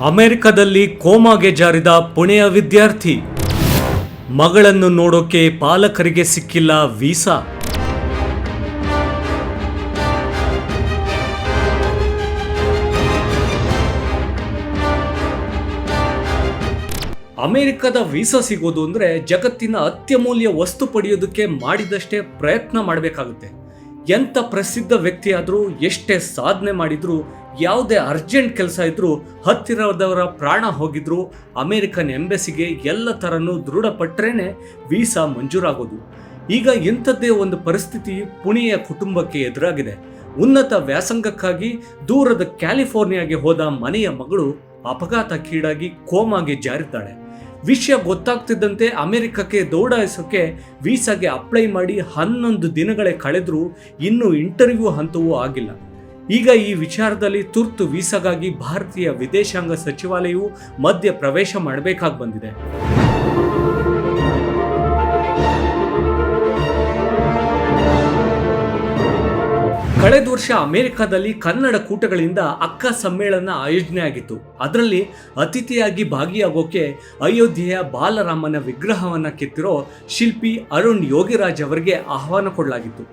ಅಮೆರಿಕದಲ್ಲಿ ಕೋಮಾಗೆ ಜಾರಿದ ಪುಣೆಯ ವಿದ್ಯಾರ್ಥಿ. ಮಗಳನ್ನು ನೋಡೋಕೆ ಪಾಲಕರಿಗೆ ಸಿಕ್ಕಿಲ್ಲ ವೀಸಾ. ಅಮೆರಿಕದ ವೀಸಾ ಸಿಗೋದು ಅಂದ್ರೆ ಜಗತ್ತಿನ ಅತ್ಯಮೂಲ್ಯ ವಸ್ತು ಪಡೆಯೋದಕ್ಕೆ ಮಾಡಿದಷ್ಟೇ ಪ್ರಯತ್ನ ಮಾಡಬೇಕಾಗುತ್ತೆ. ಎಂಥ ಪ್ರಸಿದ್ಧ ವ್ಯಕ್ತಿಯಾದರೂ, ಎಷ್ಟೇ ಸಾಧನೆ ಮಾಡಿದರೂ, ಯಾವುದೇ ಅರ್ಜೆಂಟ್ ಕೆಲಸ ಇದ್ದರೂ ಹತ್ತಿರದವರ ಪ್ರಾಣ ಹೋಗಿದ್ರು, ಅಮೆರಿಕನ್ ಎಂಬೆಸಿಗೆ ಎಲ್ಲ ಥರನೂ ದೃಢಪಟ್ಟರೇನೆ ವೀಸಾ ಮಂಜೂರಾಗೋದು. ಈಗ ಇಂಥದ್ದೇ ಒಂದು ಪರಿಸ್ಥಿತಿ ಪುಣೆಯ ಕುಟುಂಬಕ್ಕೆ ಎದುರಾಗಿದೆ. ಉನ್ನತ ವ್ಯಾಸಂಗಕ್ಕಾಗಿ ದೂರದ ಕ್ಯಾಲಿಫೋರ್ನಿಯಾಗೆ ಹೋದ ಮನೆಯ ಮಗಳು ಅಪಘಾತಕ್ಕೀಡಾಗಿ ಕೋಮಾಗೆ ಜಾರಿದ್ದಾಳೆ. ವಿಷಯ ಗೊತ್ತಾಗ್ತಿದ್ದಂತೆ ಅಮೆರಿಕಕ್ಕೆ ದೌಡಾಯಿಸೋಕ್ಕೆ ವೀಸಾಗೆ ಅಪ್ಲೈ ಮಾಡಿ ಹನ್ನೊಂದು ದಿನಗಳೇ ಕಳೆದರೂ ಇನ್ನೂ ಇಂಟರ್ವ್ಯೂ ಹಂತವೂ ಆಗಿಲ್ಲ. ಈಗ ಈ ವಿಚಾರದಲ್ಲಿ ತುರ್ತು ವೀಸಾಗಾಗಿ ಭಾರತೀಯ ವಿದೇಶಾಂಗ ಸಚಿವಾಲಯವು ಮಧ್ಯ ಪ್ರವೇಶ ಮಾಡಬೇಕಾಗಿ ಬಂದಿದೆ. ಕಳೆದ ವರ್ಷ ಅಮೆರಿಕದಲ್ಲಿ ಕನ್ನಡ ಕೂಟಗಳಿಂದ ಅಕ್ಕ ಸಮ್ಮೇಳನ ಆಯೋಜನೆ ಆಗಿತ್ತು. ಅದರಲ್ಲಿ ಅತಿಥಿಯಾಗಿ ಭಾಗಿಯಾಗೋಕೆ ಅಯೋಧ್ಯೆಯ ಬಾಲರಾಮನ ವಿಗ್ರಹವನ್ನು ಕೆತ್ತಿರೋ ಶಿಲ್ಪಿ ಅರುಣ್ ಯೋಗಿರಾಜ್ ಅವರಿಗೆ ಆಹ್ವಾನ ಕೊಡಲಾಗಿತ್ತು.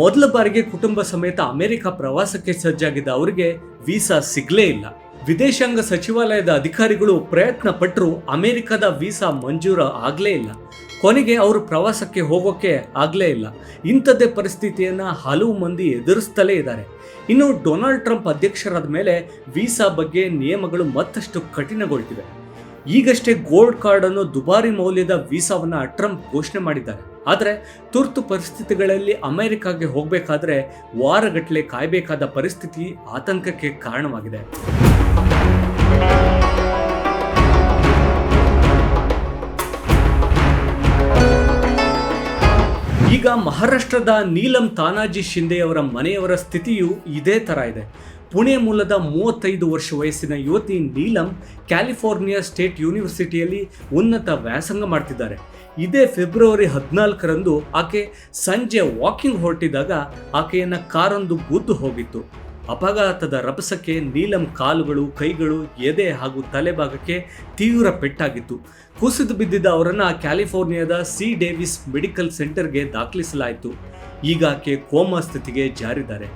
ಮೊದಲ ಬಾರಿಗೆ ಕುಟುಂಬ ಸಮೇತ ಅಮೆರಿಕ ಪ್ರವಾಸಕ್ಕೆ ಸಜ್ಜಾಗಿದ್ದ ಅವರಿಗೆ ವೀಸಾ ಸಿಗಲೇ ಇಲ್ಲ. ವಿದೇಶಾಂಗ ಸಚಿವಾಲಯದ ಅಧಿಕಾರಿಗಳು ಪ್ರಯತ್ನ ಪಟ್ಟರು ಅಮೆರಿಕದ ವೀಸಾ ಮಂಜೂರು ಆಗಲೇ ಇಲ್ಲ. ಕೊನೆಗೆ ಅವರು ಪ್ರವಾಸಕ್ಕೆ ಹೋಗೋಕೆ ಆಗಲೇ ಇಲ್ಲ. ಇಂಥದ್ದೇ ಪರಿಸ್ಥಿತಿಯನ್ನು ಹಲವು ಮಂದಿ ಎದುರಿಸ್ತಲೇ ಇದ್ದಾರೆ. ಇನ್ನು ಡೊನಾಲ್ಡ್ ಟ್ರಂಪ್ ಅಧ್ಯಕ್ಷರಾದ ಮೇಲೆ ವೀಸಾ ಬಗ್ಗೆ ನಿಯಮಗಳು ಮತ್ತಷ್ಟು ಕಠಿಣಗೊಳ್ತಿವೆ. ಈಗಷ್ಟೇ ಗೋಲ್ಡ್ ಕಾರ್ಡ್ ಅನ್ನು ದುಬಾರಿ ಮೌಲ್ಯದ ವೀಸಾವನ್ನು ಟ್ರಂಪ್ ಘೋಷಣೆ ಮಾಡಿದ್ದಾರೆ. ಆದರೆ ತುರ್ತು ಪರಿಸ್ಥಿತಿಗಳಲ್ಲಿ ಅಮೆರಿಕಾಗೆ ಹೋಗಬೇಕಾದ್ರೆ ವಾರಗಟ್ಟಲೆ ಕಾಯಬೇಕಾದ ಪರಿಸ್ಥಿತಿ ಆತಂಕಕ್ಕೆ ಕಾರಣವಾಗಿದೆ. ಈಗ ಮಹಾರಾಷ್ಟ್ರದ ನೀಲಂ ತಾನಾಜಿ ಶಿಂದೆಯವರ ಮನೆಯವರ ಸ್ಥಿತಿಯು ಇದೇ ಥರ ಇದೆ. ಪುಣೆ ಮೂಲದ ಮೂವತ್ತೈದು ವರ್ಷ ವಯಸ್ಸಿನ ಯುವತಿ ನೀಲಂ ಕ್ಯಾಲಿಫೋರ್ನಿಯಾ ಸ್ಟೇಟ್ ಯೂನಿವರ್ಸಿಟಿಯಲ್ಲಿ ಉನ್ನತ ವ್ಯಾಸಂಗ ಮಾಡ್ತಿದ್ದಾರೆ. ಇದೇ ಫೆಬ್ರವರಿ ಹದಿನಾಲ್ಕರಂದು ಆಕೆ ಸಂಜೆ ವಾಕಿಂಗ್ ಹೊರಟಿದಾಗ ಆಕೆಯನ್ನು ಕಾರೊಂದು ಗುದ್ದು ಹೋಗಿತ್ತು. ಅಪಘಾತದ ರಭಸಕ್ಕೆ ನೀಲಂ ಕಾಲುಗಳು, ಕೈಗಳು, ಎದೆ ಹಾಗೂ ತಲೆಭಾಗಕ್ಕೆ ತೀವ್ರ ಪೆಟ್ಟಾಗಿತ್ತು. ಕುಸಿದು ಬಿದ್ದಿದ್ದ ಅವರನ್ನು ಕ್ಯಾಲಿಫೋರ್ನಿಯಾದ ಸಿ ಡೇವಿಸ್ ಮೆಡಿಕಲ್ ಸೆಂಟರ್ಗೆ ದಾಖಲಿಸಲಾಯಿತು. ಈಗ ಆಕೆ ಕೋಮಾ ಸ್ಥಿತಿಗೆ ಜಾರಿದ್ದಾರೆ.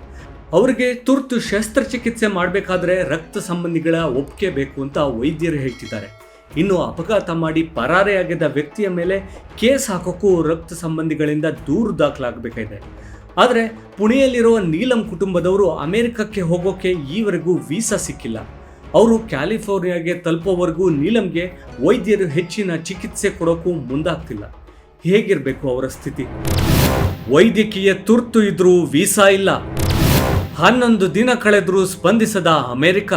ಅವರಿಗೆ ತುರ್ತು ಶಸ್ತ್ರಚಿಕಿತ್ಸೆ ಮಾಡಬೇಕಾದ್ರೆ ರಕ್ತ ಸಂಬಂಧಿಗಳ ಒಪ್ಪಿಗೆ ಬೇಕು ಅಂತ ವೈದ್ಯರು ಹೇಳ್ತಿದ್ದಾರೆ. ಇನ್ನು ಅಪಘಾತ ಮಾಡಿ ಪರಾರೆಯಾಗಿದ್ದ ವ್ಯಕ್ತಿಯ ಮೇಲೆ ಕೇಸ್ ಹಾಕೋಕ್ಕೂ ರಕ್ತ ಸಂಬಂಧಿಗಳಿಂದ ದೂರು ದಾಖಲಾಗಬೇಕಾಗಿದೆ. ಆದರೆ ಪುಣೆಯಲ್ಲಿರುವ ನೀಲಂ ಕುಟುಂಬದವರು ಅಮೆರಿಕಕ್ಕೆ ಹೋಗೋಕೆ ಈವರೆಗೂ ವೀಸಾ ಸಿಕ್ಕಿಲ್ಲ. ಅವರು ಕ್ಯಾಲಿಫೋರ್ನಿಯಾಗೆ ತಲುಪೋವರೆಗೂ ನೀಲಂಗೆ ವೈದ್ಯರು ಹೆಚ್ಚಿನ ಚಿಕಿತ್ಸೆ ಕೊಡೋಕ್ಕೂ ಮುಂದಾಗ್ತಿಲ್ಲ. ಹೇಗಿರಬೇಕು ಅವರ ಸ್ಥಿತಿ? ವೈದ್ಯಕೀಯ ತುರ್ತು ಇದ್ರೂ ವೀಸಾ ಇಲ್ಲ. ಹನ್ನೊಂದು ದಿನ ಕಳೆದರೂ ಸ್ಪಂದಿಸದ ಅಮೆರಿಕ.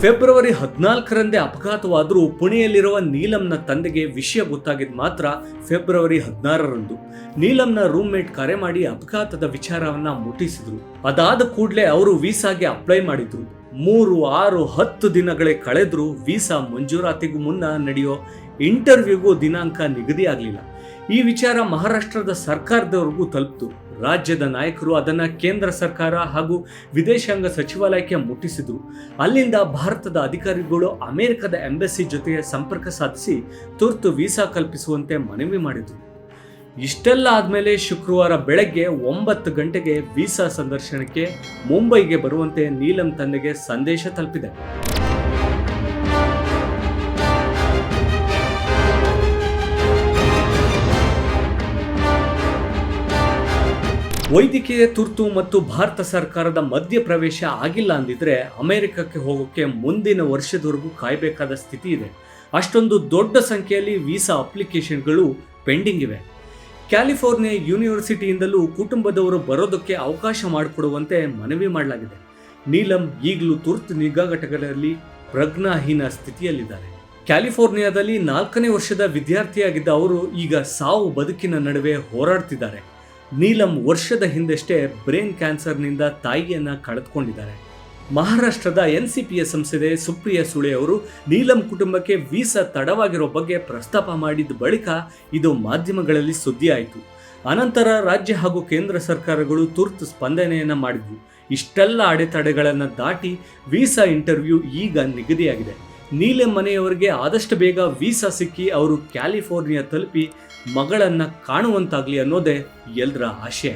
ಫೆಬ್ರವರಿ ಹದಿನಾಲ್ಕರಂದೇ ಅಪಘಾತವಾದರೂ ಪುಣೆಯಲ್ಲಿರುವ ನೀಲಂನ ತಂದೆಗೆ ವಿಷಯ ಗೊತ್ತಾಗಿದ್ದು ಮಾತ್ರ ಫೆಬ್ರವರಿ ಹದಿನಾರರಂದು. ನೀಲಂನ ರೂಮ್ಮೇಟ್ ಕರೆ ಮಾಡಿ ಅಪಘಾತದ ವಿಚಾರವನ್ನ ಮುಟ್ಟಿಸಿದ್ರು. ಅದಾದ ಕೂಡಲೇ ಅವರು ವೀಸಾಗೆ ಅಪ್ಲೈ ಮಾಡಿದ್ರು. ಮೂರು, ಆರು, ಹತ್ತು ದಿನಗಳೇ ಕಳೆದ್ರೂ ವೀಸಾ ಮಂಜೂರಾತಿಗೂ ಮುನ್ನ ನಡೆಯೋ ಇಂಟರ್ವ್ಯೂಗೂ ದಿನಾಂಕ ನಿಗದಿ ಆಗಲಿಲ್ಲ ಈ ವಿಚಾರ ಮಹಾರಾಷ್ಟ್ರದ ಸರ್ಕಾರದವರೆಗೂ ತಲುಪಿತು. ರಾಜ್ಯದ ನಾಯಕರು ಅದನ್ನು ಕೇಂದ್ರ ಸರ್ಕಾರ ಹಾಗೂ ವಿದೇಶಾಂಗ ಸಚಿವಾಲಯಕ್ಕೆ ಮುಟ್ಟಿಸಿದರು. ಅಲ್ಲಿಂದ ಭಾರತದ ಅಧಿಕಾರಿಗಳು ಅಮೆರಿಕದ ಎಂಬೆಸಿ ಜೊತೆ ಸಂಪರ್ಕ ಸಾಧಿಸಿ ತುರ್ತು ವೀಸಾ ಕಲ್ಪಿಸುವಂತೆ ಮನವಿ ಮಾಡಿದರು. ಇಷ್ಟೆಲ್ಲ ಆದಮೇಲೆ ಶುಕ್ರವಾರ ಬೆಳಗ್ಗೆ ಒಂಬತ್ತು ಗಂಟೆಗೆ ವೀಸಾ ಸಂದರ್ಶನಕ್ಕೆ ಮುಂಬೈಗೆ ಬರುವಂತೆ ನೀಲಂ ತಂದೆಗೆ ಸಂದೇಶ ತಲುಪಿದೆ. ವೈದ್ಯಕೀಯ ತುರ್ತು ಮತ್ತು ಭಾರತ ಸರ್ಕಾರದ ಮಧ್ಯ ಪ್ರವೇಶ ಆಗಿಲ್ಲ ಅಂದಿದ್ರೆ ಅಮೆರಿಕಕ್ಕೆ ಹೋಗೋಕೆ ಮುಂದಿನ ವರ್ಷದವರೆಗೂ ಕಾಯಬೇಕಾದ ಸ್ಥಿತಿ ಇದೆ. ಅಷ್ಟೊಂದು ದೊಡ್ಡ ಸಂಖ್ಯೆಯಲ್ಲಿ ವೀಸಾ ಅಪ್ಲಿಕೇಶನ್ಗಳು ಪೆಂಡಿಂಗ್ ಇವೆ. ಕ್ಯಾಲಿಫೋರ್ನಿಯಾ ಯೂನಿವರ್ಸಿಟಿಯಿಂದಲೂ ಕುಟುಂಬದವರು ಬರೋದಕ್ಕೆ ಅವಕಾಶ ಮಾಡಿಕೊಡುವಂತೆ ಮನವಿ ಮಾಡಲಾಗಿದೆ. ನೀಲಂ ಈಗಲೂ ತುರ್ತು ನಿಗಾ ಘಟಕಗಳಲ್ಲಿ ಪ್ರಜ್ಞಾಹೀನ ಸ್ಥಿತಿಯಲ್ಲಿದ್ದಾರೆ. ಕ್ಯಾಲಿಫೋರ್ನಿಯಾದಲ್ಲಿ ನಾಲ್ಕನೇ ವರ್ಷದ ವಿದ್ಯಾರ್ಥಿಯಾಗಿದ್ದ ಅವರು ಈಗ ಸಾವು ಬದುಕಿನ ನಡುವೆ ಹೋರಾಡ್ತಿದ್ದಾರೆ. ನೀಲಂ ವರ್ಷದ ಹಿಂದೆಷ್ಟೇ ಬ್ರೇನ್ ಕ್ಯಾನ್ಸರ್ನಿಂದ ತಾಯಿಯನ್ನ ಕಳೆದುಕೊಂಡಿದ್ದಾರೆ. ಮಹಾರಾಷ್ಟ್ರದ ಎನ್ ಸಿ ಪಿ ಎಸ್ ಸಂಸದೆ ಸುಪ್ರಿಯಾ ಸುಳೆ ಅವರು ನೀಲಂ ಕುಟುಂಬಕ್ಕೆ ವೀಸಾ ತಡವಾಗಿರೋ ಬಗ್ಗೆ ಪ್ರಸ್ತಾಪ ಮಾಡಿದ ಬಳಿಕ ಇದು ಮಾಧ್ಯಮಗಳಲ್ಲಿ ಸುದ್ದಿ ಆಯಿತು ಅನಂತರ ರಾಜ್ಯ ಹಾಗೂ ಕೇಂದ್ರ ಸರ್ಕಾರಗಳು ತುರ್ತು ಸ್ಪಂದನೆಯನ್ನು ಮಾಡಿದ್ವು. ಇಷ್ಟೆಲ್ಲ ಅಡೆತಡೆಗಳನ್ನು ದಾಟಿ ವೀಸಾ ಇಂಟರ್ವ್ಯೂ ಈಗ ನಿಗದಿಯಾಗಿದೆ. ನೀಲಂ ಮನೆಯವರಿಗೆ ಆದಷ್ಟು ಬೇಗ ವೀಸಾ ಸಿಕ್ಕಿ ಅವರು ಕ್ಯಾಲಿಫೋರ್ನಿಯಾ ತಲುಪಿ ಮಗಳನ್ನ ಕಾಣುವಂತಾಗ್ಲಿ ಅನ್ನೋದೇ ಎಲ್ಲರ ಆಶಯ.